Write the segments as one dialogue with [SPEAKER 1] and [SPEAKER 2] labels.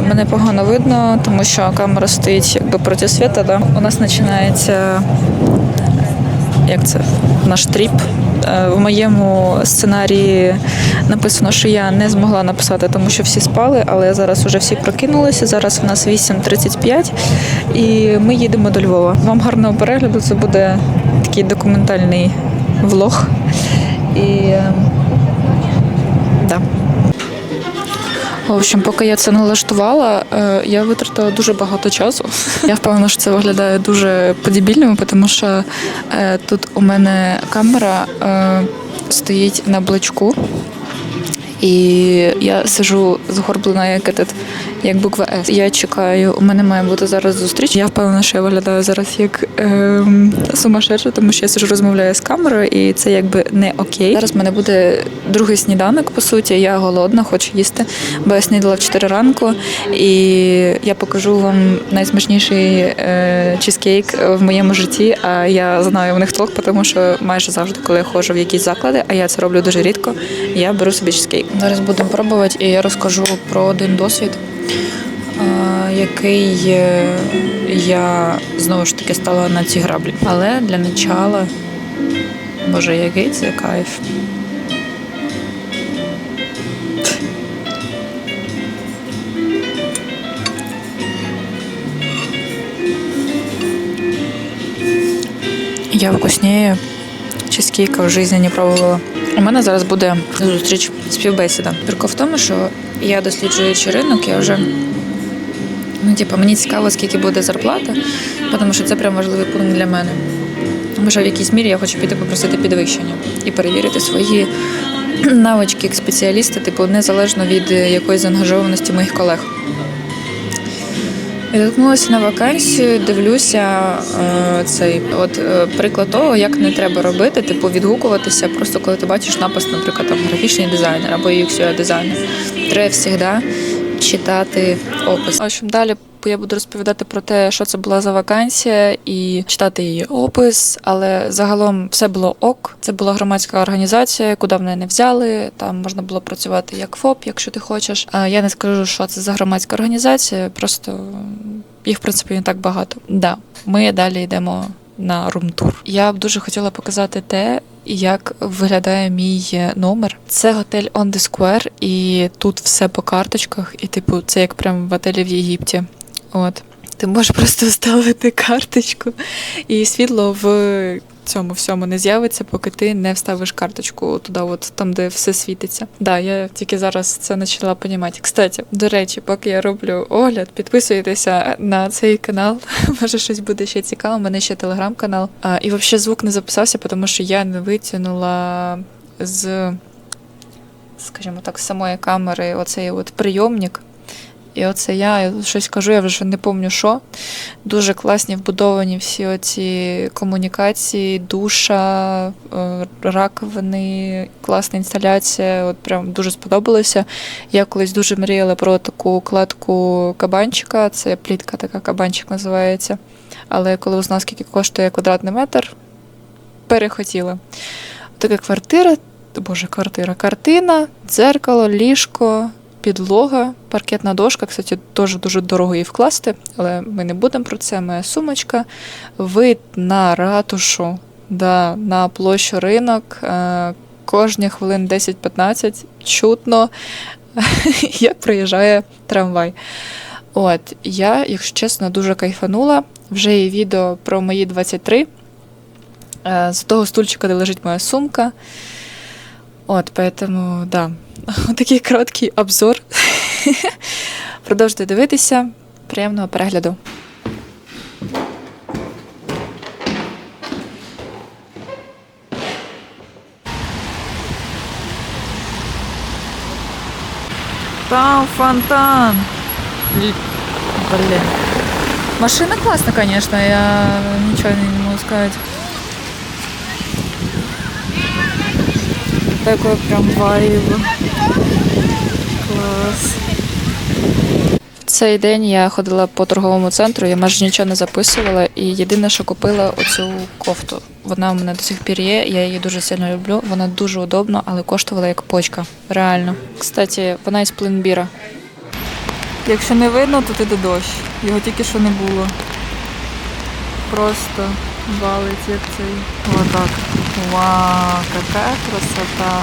[SPEAKER 1] Мене погано видно, тому що камера стоїть якби проти світа. Да? У нас починається як це наш тріп. Е, В моєму сценарії написано, що я не змогла написати, тому що всі спали, але зараз вже всі прокинулися. Зараз у нас 8.35 і ми їдемо до Львова. Вам гарного перегляду. Це буде такий документальний влог. І е, да. В общем, поки я це налаштувала, е, я витратила дуже багато часу. Я впевнена, що це виглядає дуже по-дебільному, тому що е, тут у мене камера е, стоїть на блочку. І я сижу згорблена, як этот, як буква С. Я чекаю, у мене має бути зараз зустріч. Я впевнена, що я виглядаю зараз як ем, сумасшедша, тому що я сижу розмовляю з камерою, і це якби не окей. Зараз в мене буде другий сніданок, по суті. Я голодна, хочу їсти, бо я снідала в 4 ранку, і я покажу вам найсмачніший е, чизкейк в моєму житті. А я знаю у них толк, тому що майже завжди, коли я ходжу в якісь заклади, а я це роблю дуже рідко, я беру собі чизкейк. Зараз будемо пробувати, і я розкажу про один досвід, е, який е, я знову ж таки стала на ці граблі. Але для начала, боже, який це кайф. Я вкуснее чизкейка в житті не пробувала. У мене зараз буде зустріч співбесіда. Прикол в тому, що я досліджуючи ринок, я вже ну, типу, мені цікаво, скільки буде зарплата, тому що це прям важливий пункт для мене. Тому що в якійсь мірі я хочу піти попросити підвищення і перевірити свої навички як спеціаліста, типу, незалежно від е, якоїсь заангажованості моїх колег. Відгукнулася на вакансію, дивлюся е, цей от е, приклад того, як не треба робити, типу відгукуватися, просто коли ти бачиш напис, наприклад, там графічний дизайнер або UX дизайнер. Треба завжди читати опис. В общем, далі я буду розповідати про те, що це була за вакансія, і читати її опис. Але загалом все було ок. Це була громадська організація, куди мене не взяли. Там можна було працювати як ФОП, якщо ти хочеш. А я не скажу, що це за громадська організація, просто їх в принципі не так багато. Да, ми далі йдемо на румтур. Я б дуже хотіла показати те. Як виглядає мій номер? Це готель On the Square, і тут все по карточках, і типу, це як прямо в готелі в Єгипті. От. Ти можеш просто вставити карточку, і світло в цьому всьому не з'явиться, поки ти не вставиш карточку туди, от там, де все світиться. Да, я тільки зараз це почала понімати. Кстати, до речі, поки я роблю огляд, підписуйтеся на цей канал. Може, щось буде ще цікаво. У мене ще телеграм-канал. А, і взагалі звук не записався, тому що я не витягнула з, скажімо так, з самої камери оцей от прийомник. І оце я щось кажу, я вже не пам'ятаю що. Дуже класні вбудовані всі оці комунікації, душа, е, раковини, класна інсталяція. От прям дуже сподобалося. Я колись дуже мріяла про таку кладку кабанчика. Це плітка така кабанчик називається. Але коли узнала, скільки коштує квадратний метр, перехотіла. Така квартира, боже, квартира, картина, дзеркало, ліжко підлога, паркетна дошка. Кстати, теж дуже дорого її вкласти, але ми не будемо про це. Моя сумочка, вид на ратушу, да, на площу ринок. Е, Кожні хвилин 10-15 чутно, як приїжджає трамвай. От, я, якщо чесно, дуже кайфанула. Вже є відео про мої 23. Е, З того стульчика, де лежить моя сумка. От, поэтому, да, такий короткий обзор. Продовжуйте дивитися. Приємного перегляду. Там фонтан. Блин. Машина классная, конечно, я ничего не могу сказать. Такой прям вайб. Клас. Цей день я ходила по торговому центру, я майже нічого не записувала, і єдине, що купила оцю кофту. Вона у мене до сих пір є, я її дуже сильно люблю. Вона дуже удобна, але коштувала як почка. Реально. Кстати, вона із плинбіра. Якщо не видно, то іде дощ. Його тільки що не було. Просто валить як цей. Отак. Вау, яка красота.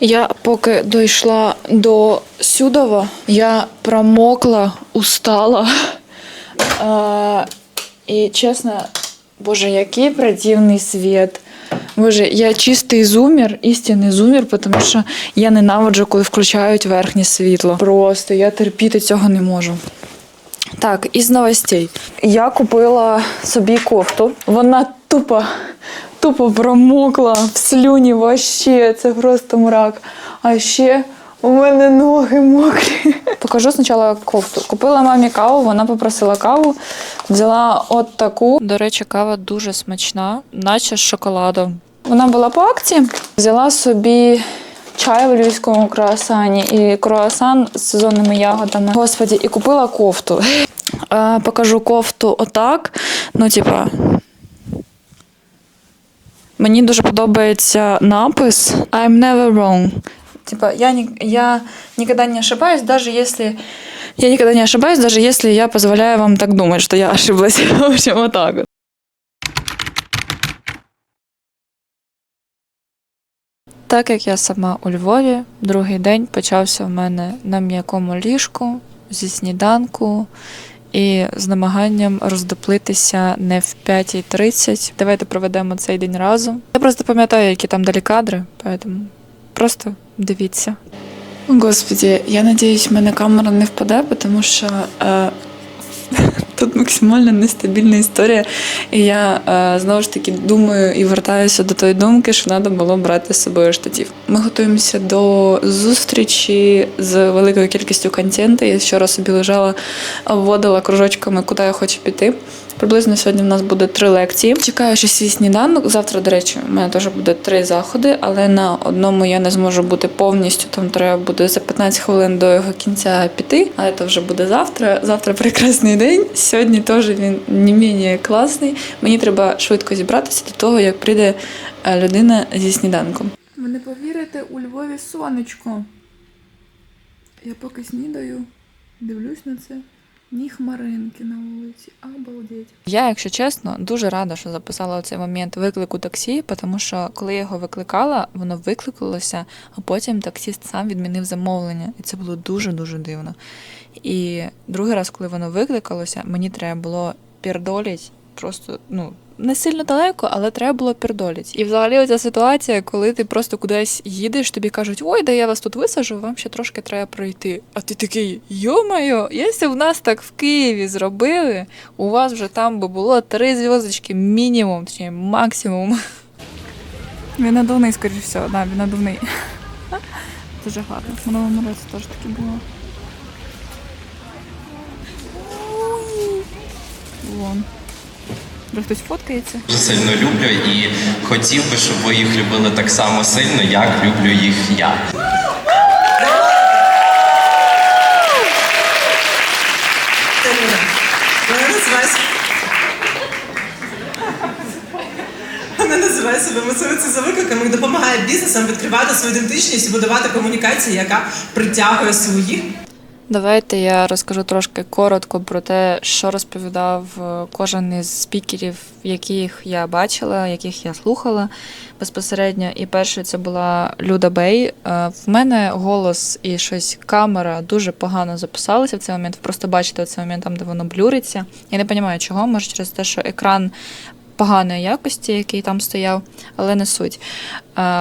[SPEAKER 1] Я поки дійшла до Сюдова, я промокла, устала. А, і чесно, боже, який противний світ. Боже, я чистий зумер, істинний зумер, тому що я ненавиджу, коли включають верхнє світло. Просто я терпіти цього не можу. Так, із новостей. Я купила собі кофту. Вона тупо, тупо промокла в слюні вообще. Це просто мрак. А ще у мене ноги мокрі. Покажу спочатку кофту. Купила мамі каву, вона попросила каву. Взяла от таку. До речі, кава дуже смачна, наче з шоколадом. Вона була по акції. Взяла собі чай в львівському круасані і круасан з сезонними ягодами. Господі, і купила кофту. Е, покажу кофту отак. Ну, типа. Мені дуже подобається напис I'm never wrong. Типа, я, не, я никогда не ошибаюсь, даже если... Я никогда не ошибаюсь, даже если я позволяю вам так думать, что я ошиблась. В общем, вот так. вот. Так як я сама у Львові, другий день почався в мене на м'якому ліжку зі сніданку і з намаганням роздоплитися не в 5.30. Давайте проведемо цей день разом. Я просто пам'ятаю, які там далі кадри, поэтому просто дивіться. Господі, я надіюсь, в мене камера не впаде, тому що е, тут максимально нестабільна історія. І я е, знову ж таки думаю і вертаюся до тої думки, що треба було брати з собою штатів. Ми готуємося до зустрічі з великою кількістю контенту. Я раз собі лежала, обводила кружочками, куди я хочу піти. Приблизно сьогодні в нас буде три лекції. Чекаю ще свій сніданок. Завтра, до речі, у мене теж буде три заходи, але на одному я не зможу бути повністю. Там треба буде за 15 хвилин до його кінця піти. Але це вже буде завтра. Завтра прекрасний день. Сьогодні теж він не менш класний. Мені треба швидко зібратися до того, як прийде е, людина зі сніданком.
[SPEAKER 2] Ви не повірите, у Львові сонечко. Я поки снідаю, дивлюсь на це. Ні хмаринки на вулиці. Обалдеть.
[SPEAKER 1] Я, якщо чесно, дуже рада, що записала цей момент виклику таксі, тому що коли я його викликала, воно викликалося, а потім таксіст сам відмінив замовлення, і це було дуже дуже дивно. І другий раз, коли воно викликалося, мені треба було пірдоліть просто ну. Не сильно далеко, але треба було пірдоліть. І взагалі оця ситуація, коли ти просто кудись їдеш, тобі кажуть, ой, да я вас тут висажу, вам ще трошки треба пройти. А ти такий, йо-моє, якщо в нас так в Києві зробили, у вас вже там би було три зв'язочки мінімум, точніше максимум.
[SPEAKER 2] Він надувний, скоріш всього, да, він надувний. Дуже гарно. В минулому році теж таке було. Вже хтось фоткається.
[SPEAKER 3] дуже сильно люблю і хотів би, щоб ви їх любили так само сильно, як люблю їх я.
[SPEAKER 4] Вона називає себе... Мисливицею за викликами і допомагає бізнесам відкривати свою ідентичність і будувати комунікацію, яка притягує своїх.
[SPEAKER 1] Давайте я розкажу трошки коротко про те, що розповідав е, кожен із спікерів, яких я бачила, яких я слухала безпосередньо. І першою це була Люда Бей. Е, В мене голос і щось камера дуже погано записалися в цей момент. Ви просто бачите цей момент там, де воно блюриться. Я не розумію, чого, може через те, що екран. Поганої якості, який там стояв, але не суть.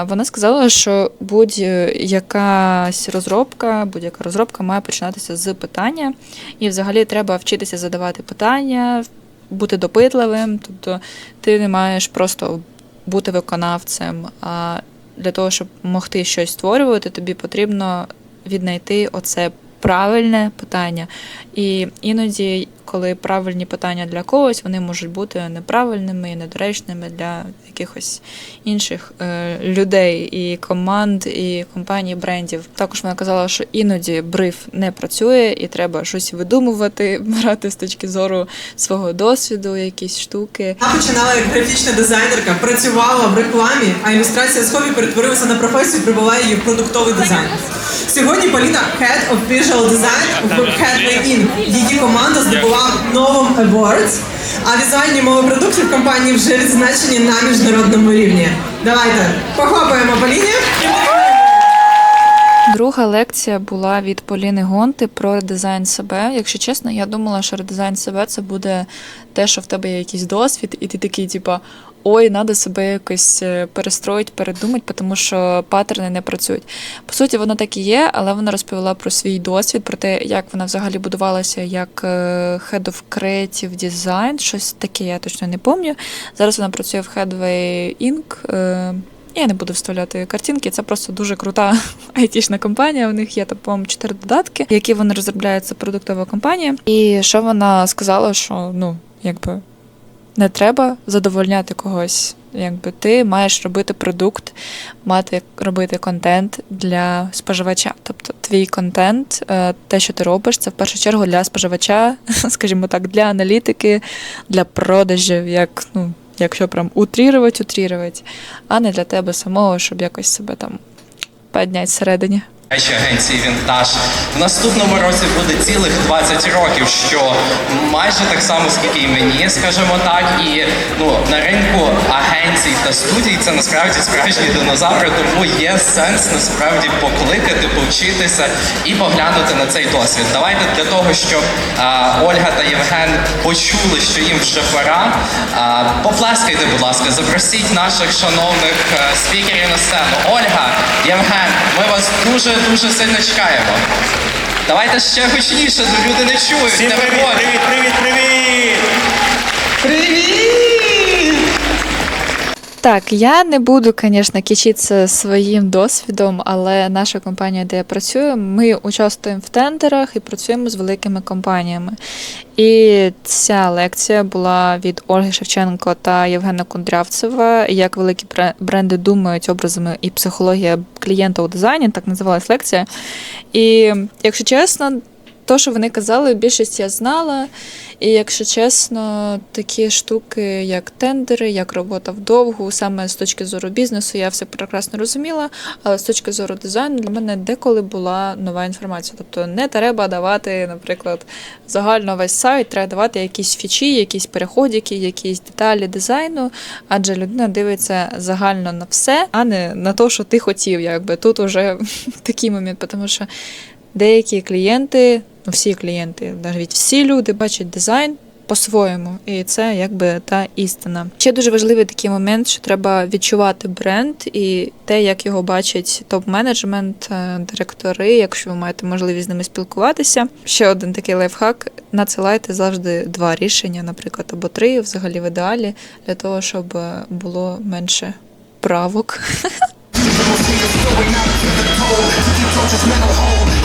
[SPEAKER 1] Вона сказала, що будь-якась розробка, будь-яка розробка має починатися з питання, і взагалі треба вчитися задавати питання, бути допитливим. Тобто ти не маєш просто бути виконавцем. А для того, щоб могти щось створювати, тобі потрібно віднайти оце правильне питання. І іноді, коли правильні питання для когось, вони можуть бути неправильними і недоречними для якихось інших е, людей і команд, і компаній, брендів. Також вона казала, що іноді бриф не працює, і треба щось видумувати, брати з точки зору свого досвіду, якісь штуки.
[SPEAKER 4] Я починала як графічна дизайнерка, працювала в рекламі, а ілюстрація з хобі перетворилася на професію, прибула її в продуктовий дизайн. Сьогодні Поліна Head of Visual Design в Headway Inc. Її команда здобула новим Awards, а візуальні мови продуктів компанії вже відзначені на міжнародному рівні. Давайте похлопаємо Поліні.
[SPEAKER 1] Друга лекція була від Поліни Гонти про редизайн себе. Якщо чесно, я думала, що редизайн себе це буде те, що в тебе є якийсь досвід, і ти такий, типа, ой, треба себе якось е, перестроїти, передумати, тому що паттерни не працюють. По суті, воно так і є, але вона розповіла про свій досвід, про те, як вона взагалі будувалася як е, Head of Creative Design, щось таке, я точно не пам'ятаю. Зараз вона працює в Headway Inc. я не буду вставляти картинки, це просто дуже крута айтішна компанія. У них є там, по-моєму, чотири додатки, які вони розробляють. Це продуктова компанія. І що вона сказала, що ну, якби не треба задовольняти когось. Якби ти маєш робити продукт, мати робити контент для споживача. Тобто твій контент, е, те, що ти робиш, це в першу чергу для споживача, скажімо так, для аналітики, для продажів, як ну, якщо прям утрірувати, утрірувати, а не для тебе самого, щоб якось себе там підняти всередині.
[SPEAKER 3] Агенції Вінтаж в наступному році буде цілих 20 років, що майже так само, скільки і мені, скажімо так. І ну на ринку агенцій та студій це насправді справжні динозаври, тому є сенс насправді покликати, повчитися і поглянути на цей досвід. Давайте для того, щоб а, Ольга та Євген почули, що їм вже пора. А, поплескайте, будь ласка, запросіть наших шановних е, спікерів на сцену. Ольга, Євген, ми вас дуже дуже сильно чекаємо. Давайте ще гучніше, люди не чують.
[SPEAKER 5] Всім
[SPEAKER 3] не
[SPEAKER 5] привіт, привіт, привіт, привіт!
[SPEAKER 4] Привіт!
[SPEAKER 1] Так, я не буду, звісно, кичитися своїм досвідом, але наша компанія, де я працюю, ми участвуємо в тендерах і працюємо з великими компаніями. І ця лекція була від Ольги Шевченко та Євгена Кундрявцева, як великі бре- бренди думають образами і психологія клієнта у дизайні, так називалась лекція. І якщо чесно, то, що вони казали, більшість я знала. І якщо чесно, такі штуки, як тендери, як робота вдовгу, саме з точки зору бізнесу, я все прекрасно розуміла. Але з точки зору дизайну для мене деколи була нова інформація. Тобто не треба давати, наприклад, загально весь сайт, треба давати якісь фічі, якісь переходики, якісь деталі дизайну, адже людина дивиться загально на все, а не на те, що ти хотів. Якби тут уже такий момент, тому що деякі клієнти, ну всі клієнти, навіть всі люди бачать дизайн по-своєму, і це якби та істина. Ще дуже важливий такий момент, що треба відчувати бренд і те, як його бачить топ-менеджмент, е, директори, якщо ви маєте можливість з ними спілкуватися. Ще один такий лайфхак: надсилайте завжди два рішення, наприклад, або три, взагалі в ідеалі, для того, щоб е, було менше правок.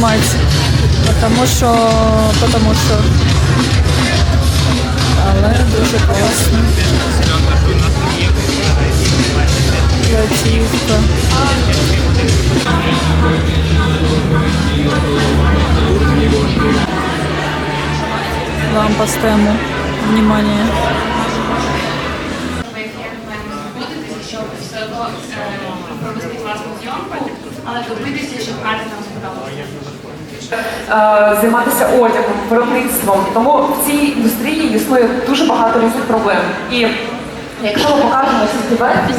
[SPEAKER 2] Знімати. Тому що, тому що. Але дуже класно. Платівка. Лампа з тему. Внимание.
[SPEAKER 6] Провести класну зйомку, але добитися, щоб нам
[SPEAKER 5] е, займатися одягом, виробництвом. Тому в цій індустрії існує дуже багато різних проблем. І якщо ми покажемо всі вартість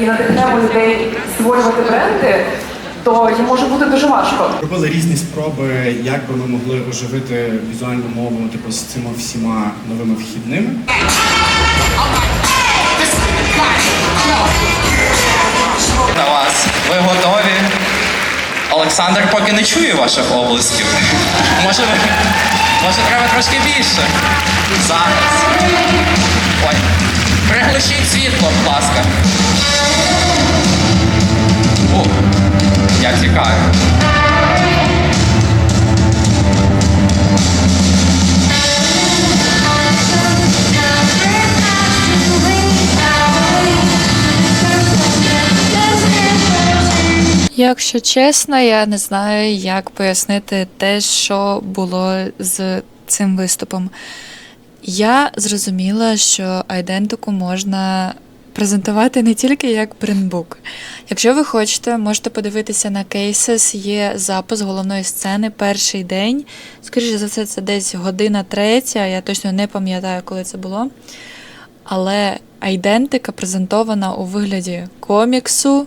[SPEAKER 5] і надихнемо людей створювати бренди, то їм може бути дуже важко.
[SPEAKER 6] Робили різні спроби, як би ми могли оживити візуальну мову типу, з цими всіма новими вхідними.
[SPEAKER 3] На вас. Ви готові? Олександр поки не чує ваших облисків. Може, ви... Може треба трошки більше? Зараз. Ой. Приглушіть світло, будь ласка. О, я тікаю.
[SPEAKER 1] Якщо чесно, я не знаю, як пояснити те, що було з цим виступом. Я зрозуміла, що айдентику можна презентувати не тільки як брендбук. Якщо ви хочете, можете подивитися на кейсес, є запис головної сцени перший день. Скоріше за все, це десь година третя, я точно не пам'ятаю, коли це було. Але айдентика презентована у вигляді коміксу,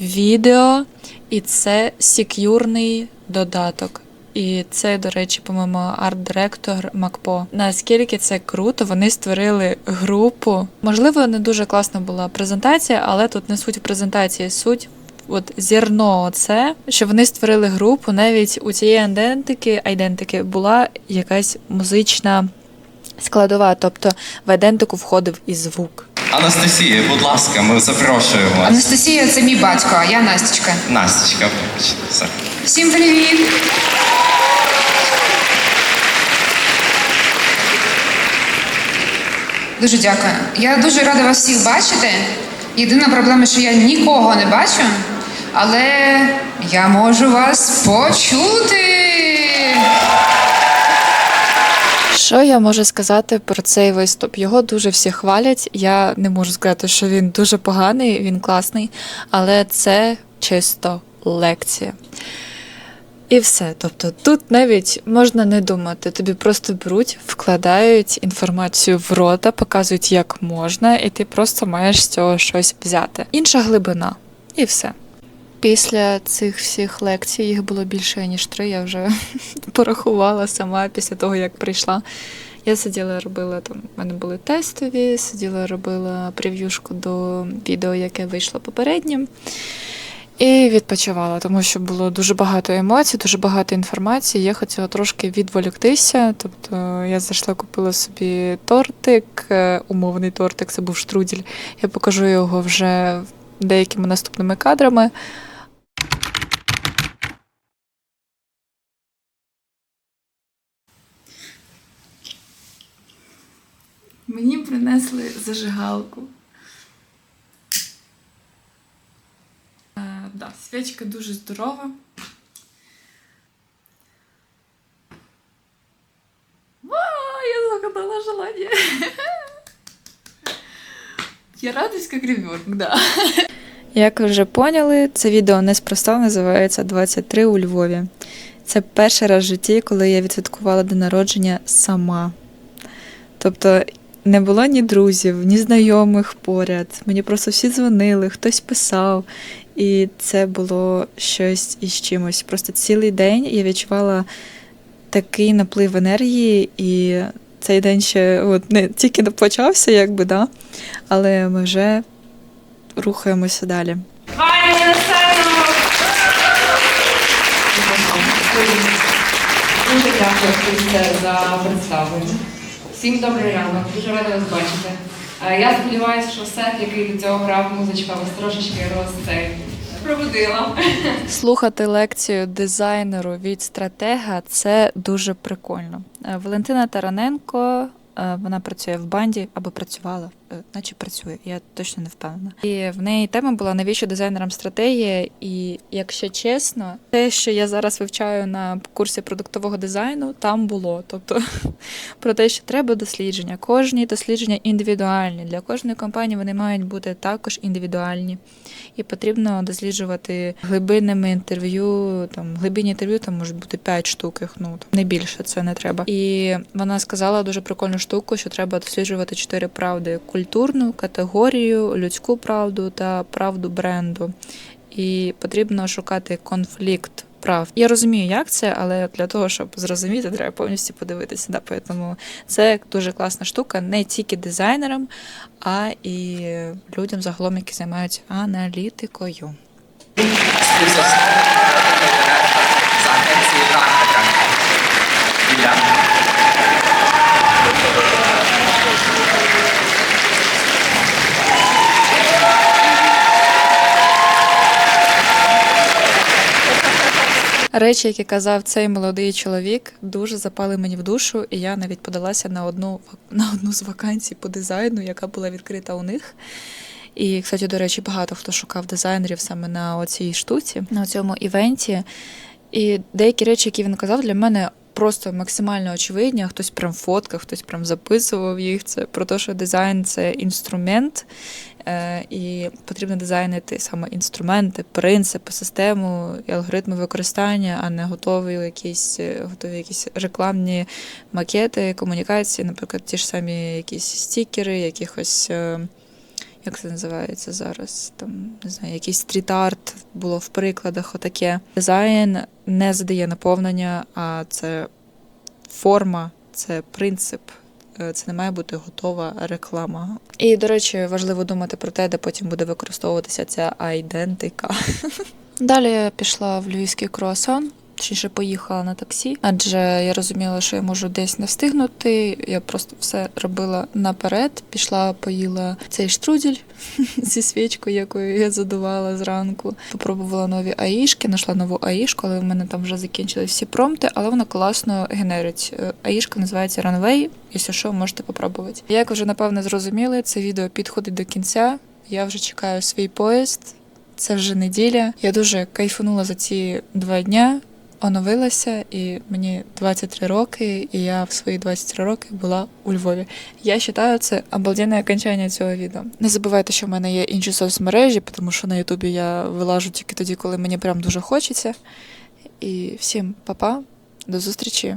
[SPEAKER 1] відео, і це сек'юрний додаток. І це, до речі, по-моєму, арт-директор Макпо. Наскільки це круто, вони створили групу. Можливо, не дуже класна була презентація, але тут не суть презентації, суть. От зерно це, що вони створили групу. Навіть у цієї айдентики, айдентики була якась музична складова. Тобто в айдентику входив і звук.
[SPEAKER 3] Анастасія, будь ласка, ми запрошуємо вас.
[SPEAKER 7] Анастасія це мій батько, а я Настічка.
[SPEAKER 3] Вибачте, все.
[SPEAKER 7] Всім привіт! Дуже дякую. Я дуже рада вас всіх бачити. Єдина проблема, що я нікого не бачу, але я можу вас почути.
[SPEAKER 1] Що я можу сказати про цей виступ? Його дуже всі хвалять. Я не можу сказати, що він дуже поганий, він класний, але це чисто лекція. І все. Тобто тут навіть можна не думати. Тобі просто беруть, вкладають інформацію в рота, показують, як можна, і ти просто маєш з цього щось взяти. Інша глибина, і все. Після цих всіх лекцій їх було більше ніж три. Я вже порахувала сама після того, як прийшла. Я сиділа, робила там. У мене були тестові, сиділа, робила прев'юшку до відео, яке вийшло попереднім. І відпочивала, тому що було дуже багато емоцій, дуже багато інформації. Я хотіла трошки відволіктися. Тобто я зайшла, купила собі тортик, е, умовний тортик, це був штрудель. Я покажу його вже деякими наступними кадрами.
[SPEAKER 2] Мені принесли зажигалку. Е, да, свічка дуже здорова. Вау, я загадала желание. Я радуюсь, как ребенок, да.
[SPEAKER 1] Як ви вже поняли, це відео неспроста називається 23 у Львові. Це перший раз в житті, коли я відсвяткувала день народження сама. Тобто не було ні друзів, ні знайомих поряд. Мені просто всі дзвонили, хтось писав. І це було щось із чимось. Просто цілий день я відчувала такий наплив енергії, і цей день ще от, не тільки не почався, якби, да? але ми вже рухаємося далі.
[SPEAKER 8] Дуже дякую за представлення. Всім добрий ранок, дуже рада вас бачити. Е, Я сподіваюся, що сет, який до цього грав музичка, вас трошечки роз Проводила.
[SPEAKER 1] Слухати лекцію дизайнеру від стратега це дуже прикольно. Е, Валентина Тараненко Е, Вона працює в банді або працювала, наче працює, я точно не впевнена. І в неї тема була навіщо дизайнерам стратегія. І якщо чесно, те, що я зараз вивчаю на курсі продуктового дизайну, там було. Тобто про те, що треба дослідження. Кожні дослідження індивідуальні. Для кожної компанії вони мають бути також індивідуальні. І потрібно досліджувати глибинними інтерв'ю. Там глибинні інтерв'ю там можуть бути 5 штук, їх, ну не більше це не треба. І вона сказала дуже прикольну штуку, що треба досліджувати чотири правди: культурну категорію, людську правду та правду бренду. І потрібно шукати конфлікт. Прав я розумію, як це, але для того, щоб зрозуміти, треба повністю подивитися. Да, тому це дуже класна штука не тільки дизайнерам, а і людям загалом, які займаються аналітикою. Речі, які казав цей молодий чоловік, дуже запали мені в душу, і я навіть подалася на одну на одну з вакансій по дизайну, яка була відкрита у них. І, кстати, до речі, багато хто шукав дизайнерів саме на оцій штуці, на цьому івенті. І деякі речі, які він казав, для мене просто максимально очевидні. Хтось прям фоткав, хтось прям записував їх. Це про те, що дизайн це інструмент, і потрібно дизайнити саме інструменти, принципи, систему і алгоритми використання, а не готові якісь е, готові якісь рекламні макети, комунікації, наприклад, ті ж самі якісь стікери, якихось. е, Як це називається зараз? Там не знаю, якийсь стріт-арт було в прикладах. Отаке. Дизайн не задає наповнення, а це форма, це принцип. Е, Це не має бути готова реклама. І, до речі, важливо думати про те, де потім буде використовуватися ця айдентика. Далі я пішла в львівський круасан. Точніше, поїхала на таксі, адже я розуміла, що я можу десь не встигнути. Я просто все робила наперед. Пішла, поїла цей штрудель зі свічкою, якою я задувала зранку. Попробувала нові аїшки, знайшла нову аїшку, але в мене там вже закінчились всі промпти, але вона класно генерить. Е, Аїшка називається Runway, якщо що, можете попробувати. Як вже напевно зрозуміли, це відео підходить до кінця. Я вже чекаю свій поїзд. Це вже неділя. Я дуже кайфанула за ці два дня. Оновилася, і мені 23 роки, і я в свої 23 роки була у Львові. Я вважаю, це обалденне окончання цього відео. Не забувайте, що в мене є інші соцмережі, тому що на Ютубі я вилажу тільки тоді, коли мені прям дуже хочеться. І всім па-па, до зустрічі